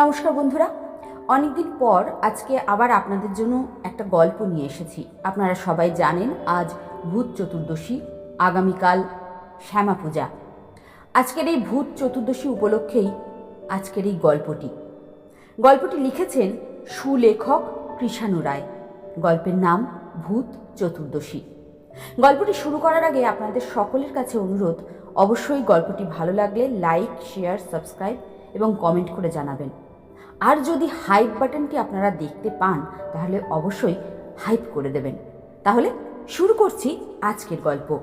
নমস্কার বন্ধুরা। অনেকদিন পর আজকে আবার আপনাদের জন্য একটা গল্প নিয়ে এসেছি। আপনারা সবাই জানেন, আজ ভূত চতুর্দশী, আগামীকাল শ্যামা পূজা। আজকের এই ভূত চতুর্দশী উপলক্ষেই আজকের এই গল্পটি। গল্পটি লিখেছেন সুলেখক কৃষাণু রায়। গল্পের নাম ভূত চতুর্দশী। গল্পটি শুরু করার আগে আপনাদের সকলের কাছে অনুরোধ, অবশ্যই গল্পটি ভালো লাগলে লাইক, শেয়ার, সাবস্ক্রাইব এবং কমেন্ট করে জানাবেন। আর যদি হাইপ বাটনটি আপনারা দেখতে পান, তাহলে অবশ্যই হাইপ করে দেবেন। তাহলে শুরু করছি আজকের গল্প।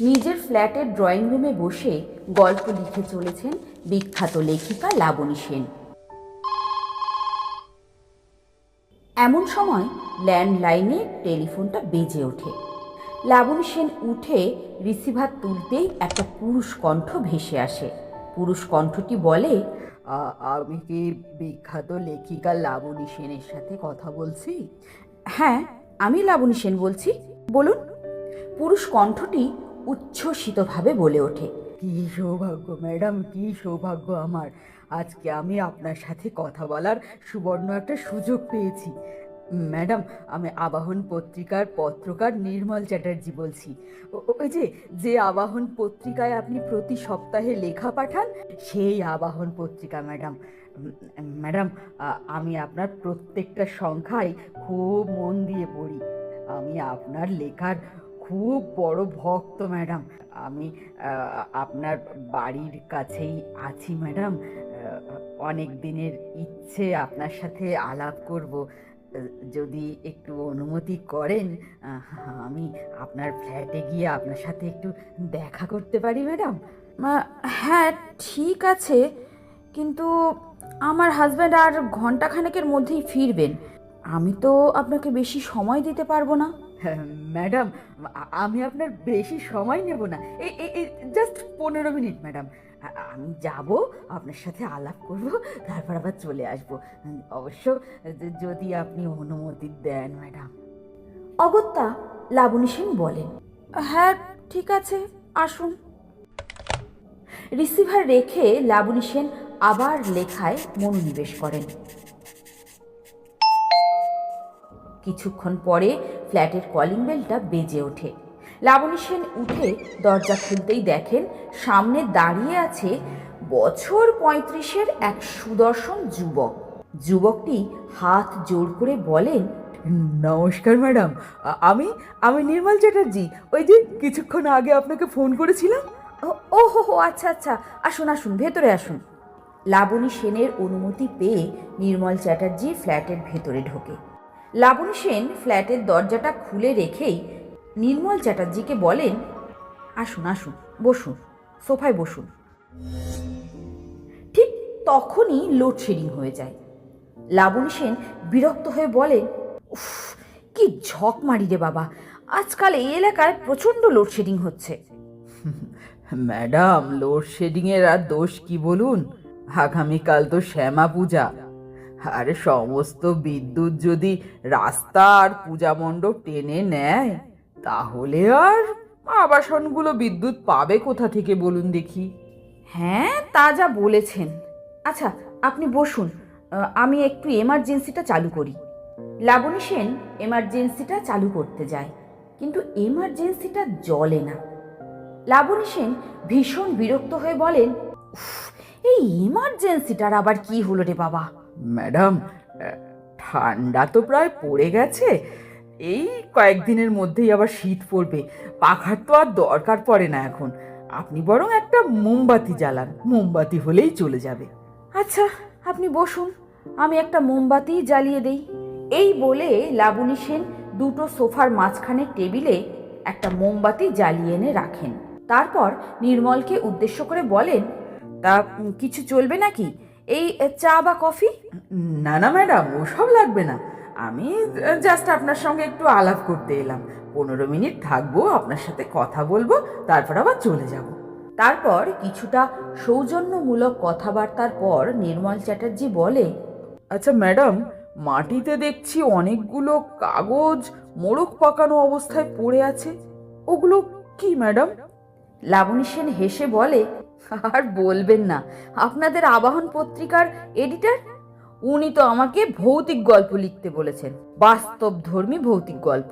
নিজের ফ্ল্যাটের ড্রয়িং রুমে বসে গল্প লিখে চলেছেন বিখ্যাত লেখিকা লাবণী সেন। এমন সময় ল্যান্ডলাইনে টেলিফোনটা বেজে ওঠে। লাবণী সেন উঠে রিসিভার তুলতেই একটা পুরুষ কণ্ঠ ভেসে আসে। পুরুষ কণ্ঠটি বলে আমি কি বিখ্যাত লেখিকা লাবণী সেনের সাথে কথা বলছি? হ্যাঁ আমি লাবণী সেন বলছি। বলুন। পুরুষ কণ্ঠটি উচ্ছ্বসিতভাবে বলে ওঠে। কি সৌভাগ্য ম্যাডাম কি সৌভাগ্য আমার। আজকে আমি আপনার সাথে কথা বলার সুবর্ণ একটা সুযোগ পেয়েছি। ম্যাডাম, আমি আবাহন পত্রিকার পত্রকার নির্মল চ্যাটার্জি বলছি। ওই যে যে আবাহন পত্রিকায় আপনি প্রতি সপ্তাহে লেখা পাঠান, সেই আবাহন পত্রিকা, ম্যাডাম। ম্যাডাম আমি আপনার প্রত্যেকটা সংখ্যায় খুব মন দিয়ে পড়ি। আমি আপনার লেখার খুব বড় ভক্ত, ম্যাডাম। আমি আপনার বাড়ির কাছেই আছি, ম্যাডাম। অনেক দিনের ইচ্ছে আপনার সাথে আলাপ করব। যদি একটু অনুমতি করেন আমি আপনার ফ্ল্যাটে গিয়ে আপনার সাথে একটু দেখা করতে পারি ম্যাডাম। হ্যাঁ ঠিক আছে। কিন্তু আমার হাজব্যান্ড আর ঘন্টাখানেকের মধ্যেই ফিরবেন। আমি তো আপনাকে বেশি সময় দিতে পারব না। ম্যাডাম আমি আপনার বেশি সময় নেব না। এই জাস্ট পনেরো মিনিট ম্যাডাম। আমি যাব আপনার সাথে আলাপ করব তারপর আবার চলে আসব। অবশ্য যদি আপনি অনুমতি দেন ম্যাডাম। অগত্যা লাবণী সেন বলেন হ্যাঁ ঠিক আছে আসুন। রিসিভার রেখে লাবণী সেন আবার লেখায় মনোনিবেশ করেন। কিছুক্ষণ পরে ফ্ল্যাটের কলিং বেলটা বেজে ওঠে। লাবণী সেন উঠে দরজা খুলতেই দেখেন সামনে দাঁড়িয়ে আছে বছর পঁয়ত্রিশের এক সুদর্শন যুবক। যুবকটি হাত জোর করে বলেন নমস্কার ম্যাডাম আমি আমি নির্মল চ্যাটার্জি। ওই যে কিছুক্ষণ আগে আপনাকে ফোন করেছিলাম। ও- ও হো হো আচ্ছা আচ্ছা আসুন আসুন ভেতরে আসুন। লাবণী সেনের অনুমতি পেয়ে নির্মল চ্যাটার্জি ফ্ল্যাটের ভেতরে ঢোকে। লাবণী সেন ফ্ল্যাটের দরজাটা খুলে রেখেই নির্মল চ্যাটার্জিকে বলেন, আসুন আসুন, বসুন, সোফায় বসুন। ঠিক তখনই লোডশেডিং হয়ে যায়। লাবণী সেন বিরক্ত হয়ে বলেন, উফ, কি ঝক মারি রে বাবা, আজকাল এই এলাকায় প্রচণ্ড লোডশেডিং হচ্ছে। ম্যাডাম, লোডশেডিংয়ের আর দোষ কি বলুন? আগামীকাল তো শ্যামা পূজা। আর, সমস্ত বিদ্যুৎ যদি রাস্তা আর পূজা মণ্ডপ টেনে নেয়? তাহলে আর আবাসনগুলো বিদ্যুৎ পাবে কোথা থেকে বলুন দেখি? হ্যাঁ তা যা বলেছেন। আচ্ছা আপনি বসুন। আমি একটু এমার্জেন্সিটা চালু করি। লাবণী সেন এমার্জেন্সিটা চালু করতে যায় কিন্তু এমার্জেন্সিটা জ্বলে না। লাবণী সেন ভীষণ বিরক্ত হয়ে বলেন এই এমার্জেন্সিটার আবার কি হলো রে বাবা? ম্যাডাম ঠান্ডা তো প্রায় পড়ে গেছে। এই কয়েকদিনের মধ্যেই আবার শীত পড়বে। পাখার তো আর দরকার পড়ে না এখন। আপনি বরং একটা মোমবাতি জ্বালান। মোমবাতি হলেই চলে যাবে। আচ্ছা আপনি বসুন। আমি একটা মোমবাতি জ্বালিয়ে দেই। এই বলে লাবণী সেন দুটো সোফার মাঝখানে টেবিলে একটা মোমবাতি জ্বালিয়ে এনে রাখেন। তারপর নির্মলকে উদ্দেশ্য করে বলেন তা কিছু চলবে নাকি? এই চা বা কফি? না না ম্যাডাম ওসব লাগবে না। আমি জাস্ট আপনার সঙ্গে একটু আলাপ করতে এলাম। পনেরো মিনিট থাকব, আপনার সাথে কথা বলব, তারপর আবার চলে যাব। তারপর কিছুটা সৌজন্যমূলক কথাবার্তার পর নির্মল চ্যাটার্জি বলে আচ্ছা ম্যাডাম, মাটিতে দেখছি অনেকগুলো কাগজ মোড়ক পাকানো অবস্থায় পড়ে আছে। ওগুলো কি, ম্যাডাম? লাবণী সেন হেসে বলে, আর বলবেন না। আপনাদের আবাহন পত্রিকার এডিটর উনি তো আমাকে ভৌতিক গল্প লিখতে বলেছেন। বাস্তব ধর্মী ভৌতিক গল্প।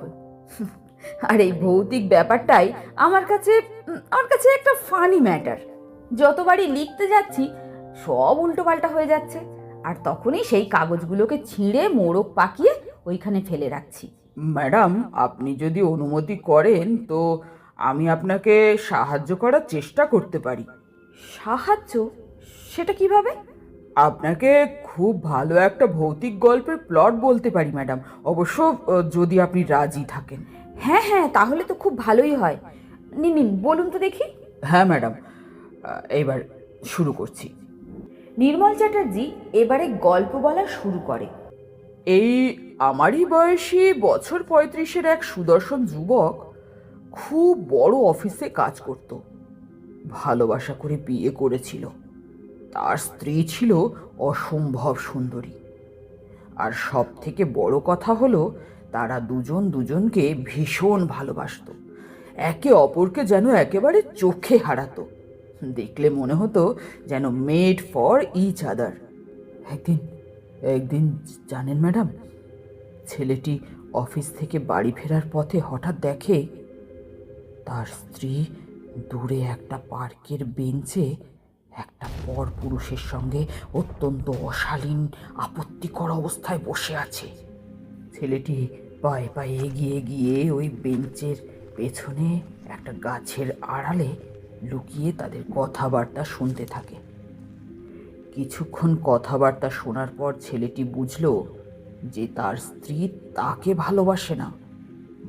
আর এই ভৌতিক ব্যাপারটাই আমার কাছে আমার কাছে একটা ফানি ম্যাটার যতবারই লিখতে যাচ্ছি সব উল্টোপাল্টা হয়ে যাচ্ছে। আর তখনই সেই কাগজগুলোকে ছিঁড়ে মোড়ক পাকিয়ে ওইখানে ফেলে রাখছি। ম্যাডাম আপনি যদি অনুমতি করেন তো আমি আপনাকে সাহায্য করার চেষ্টা করতে পারি। সাহায্য? সেটা কীভাবে? আপনাকে খুব ভালো একটা ভৌতিক গল্পের প্লট বলতে পারি ম্যাডাম অবশ্য যদি আপনি রাজি থাকেন। হ্যাঁ হ্যাঁ তাহলে তো খুব ভালোই হয়। নিন নিন বলুন তো দেখি। হ্যাঁ ম্যাডাম আহ, এইবার শুরু করছি। নির্মল চ্যাটার্জি এবারে গল্প বলা শুরু করে। এই আমারই বয়সী বছর পঁয়ত্রিশের এক সুদর্শন যুবক খুব বড় অফিসে কাজ করত। ভালোবাসা করে বিয়ে করেছিল। তার স্ত্রী ছিল অসম্ভব সুন্দরী। আর সব থেকে বড় কথা হলো, তারা দুজন দুজনকে ভীষণ ভালোবাসত। একে অপরকে যেন একেবারে চোখে হারাতো। দেখলে মনে হতো যেন মেড ফর ইচ আদার একদিন একদিন, জানেন ম্যাডাম, ছেলেটি অফিস থেকে বাড়ি ফেরার পথে হঠাৎ দেখে, তার স্ত্রী দূরে একটা পার্কের বেঞ্চে একটা পর পুরুষের সঙ্গে অত্যন্ত অশালীন, আপত্তিকর অবস্থায় বসে আছে। ছেলেটি পায়ে পায়ে এগিয়ে গিয়ে ওই বেঞ্চের পেছনে একটা গাছের আড়ালে লুকিয়ে তাদের কথাবার্তা শুনতে থাকে। কিছুক্ষণ কথাবার্তা শোনার পর ছেলেটি বুঝল যে তার স্ত্রী তাকে ভালোবাসে না।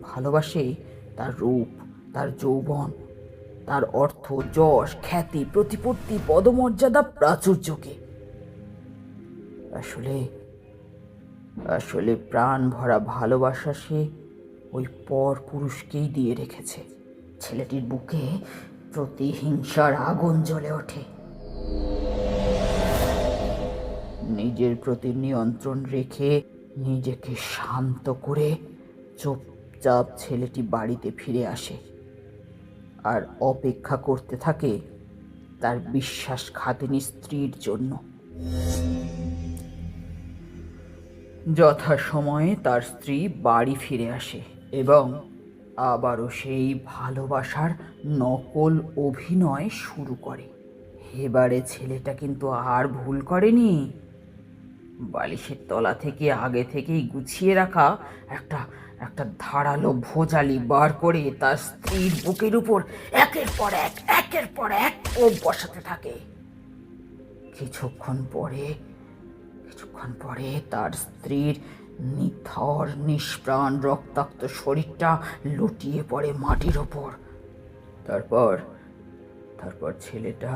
ভালোবাসে তার রূপ, তার যৌবন তার অর্থ যশ, খ্যাতি, প্রতিপত্তি, পদমর্যাদা, প্রাচুর্যকে। আসলে আসলে প্রাণ ভরা ভালোবাসা সে ওই পর পুরুষকেই দিয়ে রেখেছে। ছেলেটির বুকে প্রতিহিংসার আগুন জ্বলে ওঠে। নিজের প্রতি নিয়ন্ত্রণ রেখে নিজেকে শান্ত করে চুপচাপ ছেলেটি বাড়িতে ফিরে আসে। আর অপেক্ষা করতে থাকে তার বিশ্বাস বিশ্বাসঘাতিনী স্ত্রীর জন্য। যথাসময়ে তার স্ত্রী বাড়ি ফিরে আসে এবং আবারও সেই ভালোবাসার নকল অভিনয় শুরু করে। এবারে ছেলেটা কিন্তু আর ভুল করেনি। বালিশের তলা থেকে আগে থেকেই গুছিয়ে রাখা একটা একটা ধারালো ভোজালি বার করে তার স্ত্রীর বুকের উপর একের পর এক, একের পর এক কোপ বসাতে থাকে। কিছুক্ষণ পরে কিছুক্ষণ পরে তার স্ত্রীর নিথর, নিষ্প্রাণ, রক্তাক্ত শরীরটা লুটিয়ে পড়ে মাটির ওপর তারপর তারপর ছেলেটা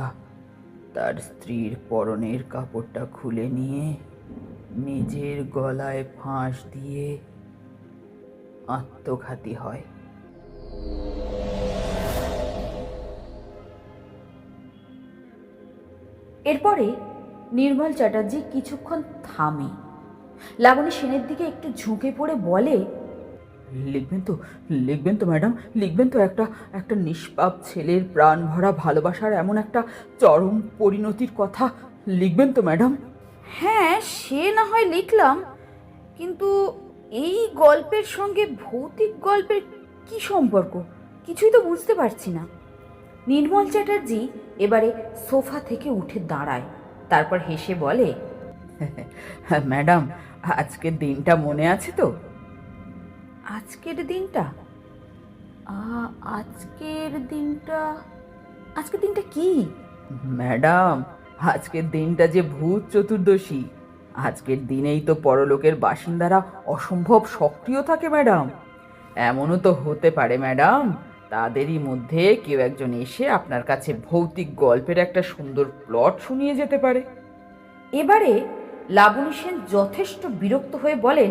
তার স্ত্রীর পরনের কাপড়টা খুলে নিয়ে নিজের গলায় ফাঁস দিয়ে আত্মঘাতী হয়। এরপরে নির্মল চ্যাটার্জি কিছুক্ষণ থামে। লাবণী সেনের দিকে একটু ঝুঁকে পড়ে বলে, লিখবেন তো লিখবেন তো ম্যাডাম, লিখবেন তো একটা একটা নিষ্পাপ ছেলের প্রাণ ভরা ভালোবাসার এমন একটা চরম পরিণতির কথা। লিখবেন তো ম্যাডাম? হ্যাঁ সে না হয় লিখলাম, কিন্তু এই গল্পের সঙ্গে ভৌতিক গল্পের কি সম্পর্ক? কিছুই তো বুঝতে পারছি না। নির্মল চ্যাটার্জি এবারে সোফা থেকে উঠে দাঁড়ায় তারপর হেসে বলে ম্যাডাম আজকের দিনটা মনে আছে তো? আজকের দিনটা? আজকের দিনটা আজকের দিনটা কি? ম্যাডাম আজকের দিনটা যে ভূত চতুর্দশী। আজকের দিনেই তো পরলোকের বাসিন্দারা অসম্ভব সক্রিয় থাকে ম্যাডাম। এমনও তো হতে পারে ম্যাডাম তাদেরই মধ্যে কেউ একজন এসে আপনার কাছে ভৌতিক গল্পের একটা সুন্দর প্লট শুনিয়ে যেতে পারে। এবারে লাবণী সেন যথেষ্ট বিরক্ত হয়ে বলেন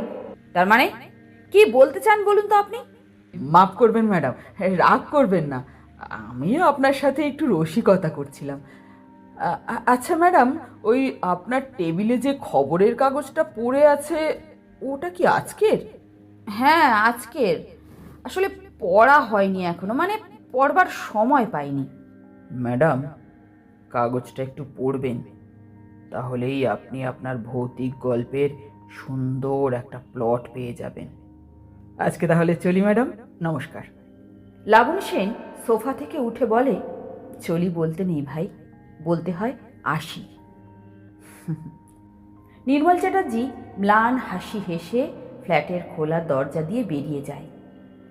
তার মানে? কি বলতে চান বলুন তো আপনি? মাফ করবেন ম্যাডাম রাগ করবেন না। আমিও আপনার সাথে একটু রসিকতা করছিলাম। আচ্ছা ম্যাডাম ওই আপনার টেবিলে যে খবরের কাগজটা পড়ে আছে ওটা কি আজকের? হ্যাঁ আজকের। আসলে পড়া হয়নি এখনও মানে পড়বার সময় পাইনি। ম্যাডাম কাগজটা একটু পড়বেন তাহলেই আপনি আপনার ভৌতিক গল্পের সুন্দর একটা প্লট পেয়ে যাবেন। আজকে তাহলে চলি ম্যাডাম নমস্কার। লাবণী সেন সোফা থেকে উঠে বলে চলি বলতে নেই ভাই। বলতে হয় আশি। নির্মল চ্যাটার্জি ম্লান হাসি হেসে ফ্ল্যাটের খোলা দরজা দিয়ে বেরিয়ে যায়।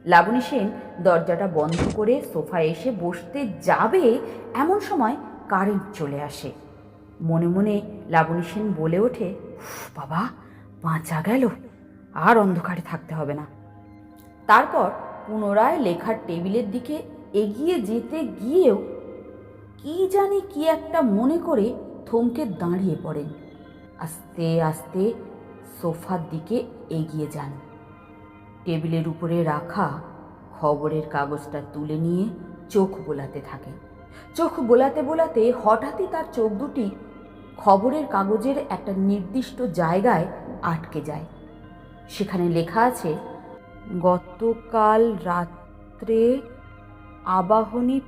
লাবণী সেন দরজাটা বন্ধ করে সোফায় এসে বসতে যাবে এমন সময় কারেন্ট চলে আসে। মনে মনে লাবণী সেন বলে ওঠে "উফ, বাবা বাঁচা গেল আর অন্ধকারে থাকতে হবে না। তারপর পুনরায় লেখার টেবিলের দিকে এগিয়ে যেতে গিয়েও কি জানি কি একটা মনে করে থমকে দাঁড়িয়ে পড়েন। আস্তে আস্তে সোফার দিকে এগিয়ে যান। টেবিলের উপরে রাখা খবরের কাগজটা তুলে নিয়ে চোখ বোলাতে থাকেন। চোখ বোলাতে বোলাতে হঠাৎই তার চোখ দুটি খবরের কাগজের একটা নির্দিষ্ট জায়গায় আটকে যায়। সেখানে লেখা আছে, গতকাল রাত্রে আবাহনী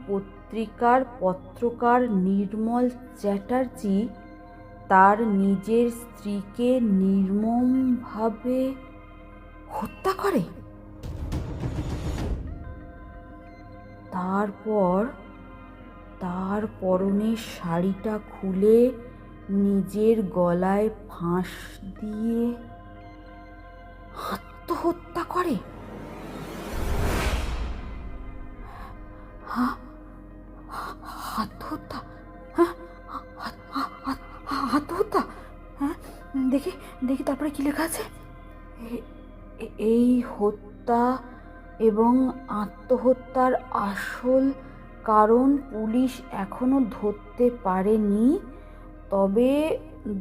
পত্রিকার পত্রকার নির্মল চ্যাটার্জি তার নিজের স্ত্রীকে নির্মমভাবে হত্যা করে। তারপর, তার পরনের শাড়িটা খুলে নিজের গলায় ফাঁস দিয়ে আত্মহত্যা করে। দেখি দেখি তারপরে কি লেখা আছে? এই হত্যা এবং আত্মহত্যার আসল কারণ পুলিশ এখনও ধরতে পারেনি, তবে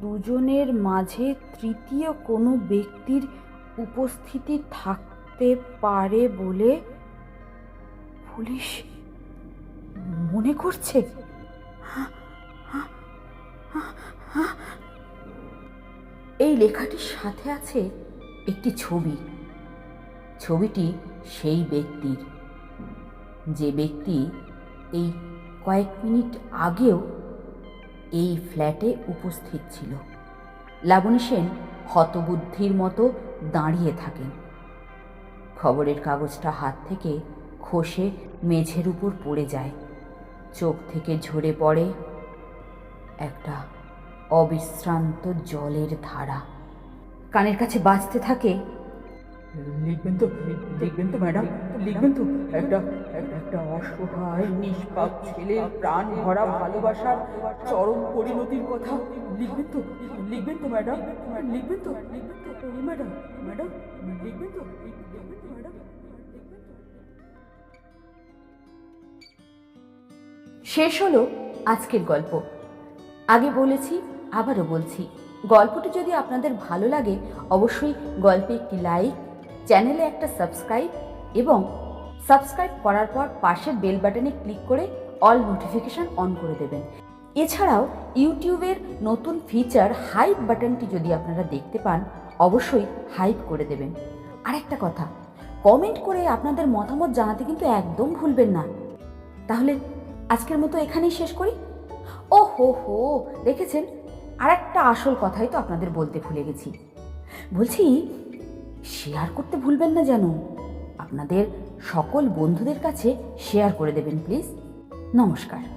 দুজনের মাঝে তৃতীয় কোনো ব্যক্তির উপস্থিতি থাকতে পারে বলে পুলিশ মনে করছে? এই লেখাটির সাথে আছে একটি ছবি। ছবিটি সেই ব্যক্তির। যে ব্যক্তি এই কয়েক মিনিট আগেও এই ফ্ল্যাটে উপস্থিত ছিল। লাবণী সেন হতবুদ্ধির মতো দাঁড়িয়ে থাকেন। খবরের কাগজটা হাত থেকে খসে মেঝের উপর পড়ে যায়। চোখ থেকে ঝরে পড়ে একটা অবিশ্রান্ত জলের ধারা। কানের কাছে বাজতে থাকে লিখবেন তো লিখবেন তো ম্যাডাম লিখবেন তো। একটা একটা- অসহায় নিষ্পাপ ছেলের প্রাণ ভরা ভালোবাসার চরম পরিণতির কথা লিখবেন তো লিখবেন তো ম্যাডাম লিখবেন তো লিখবেন তো। ম্যাডাম ম্যাডাম লিখবেন তো লিখবেন তো ম্যাডাম। শেষ হলো আজকের গল্প। আগে বলেছি আবারও বলছি, গল্পটি যদি আপনাদের ভালো লাগে, অবশ্যই গল্পে একটি লাইক, চ্যানেলে একটা সাবস্ক্রাইব এবং সাবস্ক্রাইব করার পর পাশের বেল বাটনে ক্লিক করে অল নোটিফিকেশান অন করে দেবেন। এছাড়াও ইউটিউবের নতুন ফিচার হাইপ বাটনটি যদি আপনারা দেখতে পান, অবশ্যই হাইপ করে দেবেন। আরেকটা কথা, কমেন্ট করে আপনাদের মতামত জানাতে কিন্তু একদম ভুলবেন না। তাহলে আজকের মতো এখানেই শেষ করি। ও হো হো দেখেছেন? আর একটা আসল কথাই তো আপনাদের বলতে ভুলে গেছি। বলছি শেয়ার করতে ভুলবেন না যেন। আপনাদের সকল বন্ধুদের কাছে শেয়ার করে দেবেন প্লিজ নমস্কার।